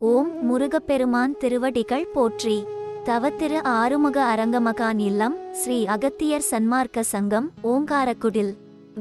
ஓம் முருகப்பெருமான் திருவடிகள் போற்றி. தவத்திரு ஆறுமுக அரங்கமகான் இல்லம் ஸ்ரீ அகத்தியர் சன்மார்க்க சங்கம் ஓங்காரக்குடில்.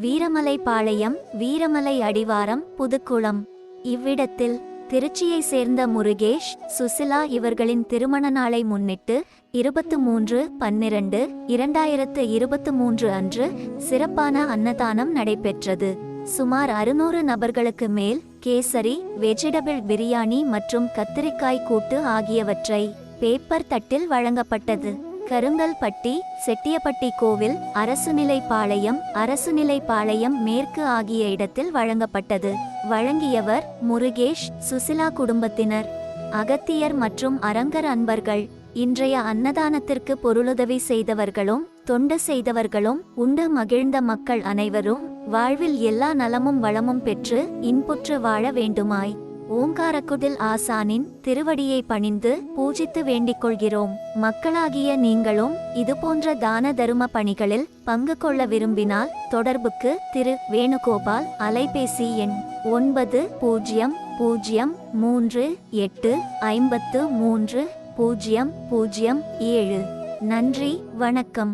வீரமலை பாளையம் வீரமலை அடிவாரம் புதுக்குளம். இவ்விடத்தில் திருச்சியை சேர்ந்த முருகேஷ் சுசிலா இவர்களின் திருமண நாளை முன்னிட்டு இருபத்து மூன்று பன்னிரண்டு இரண்டாயிரத்து இருபத்து மூன்று அன்று சிறப்பான அன்னதானம் நடைபெற்றது. சுமார் அறுநூறு நபர்களுக்கு மேல் கேசரி வெஜிடபிள் பிரியாணி மற்றும் கத்திரிக்காய் கூட்டு ஆகியவற்றை பேப்பர் தட்டில் வழங்கப்பட்டது. கருங்கல்பட்டி செட்டியப்பட்டி கோவில் அரசுநிலைப்பாளையம் அரசுநிலைப்பாளையம் மேற்கு ஆகிய இடத்தில் வழங்கப்பட்டது. வழங்கியவர் முருகேஷ் சுசிலா குடும்பத்தினர். அகத்தியர் மற்றும் அரங்கர் அன்பர்கள். இன்றைய அன்னதானத்திற்கு பொருளுதவி செய்தவர்களும் தொண்டு செய்தவர்களும் உண்டு மகிழ்ந்த மக்கள் அனைவரும் வாழ்வில் எல்லா நலமும் வளமும் பெற்று இன்புற்று வாழ வேண்டுமாய். ஓங்காரக்குடில் ஆசானின் திருவடியை பணிந்து பூஜித்து வேண்டிக் கொள்கிறோம். மக்களாகிய நீங்களும் இதுபோன்ற தான தரும பணிகளில் பங்கு கொள்ள விரும்பினால் தொடர்புக்கு திரு. வேணுகோபால் அலைபேசி எண் ஒன்பது பூஜ்ஜியம் பூஜ்ஜியம் மூன்று எட்டு ஐம்பத்து மூன்று பூஜ்ஜியம் பூஜ்ஜியம் ஏழு. நன்றி வணக்கம்.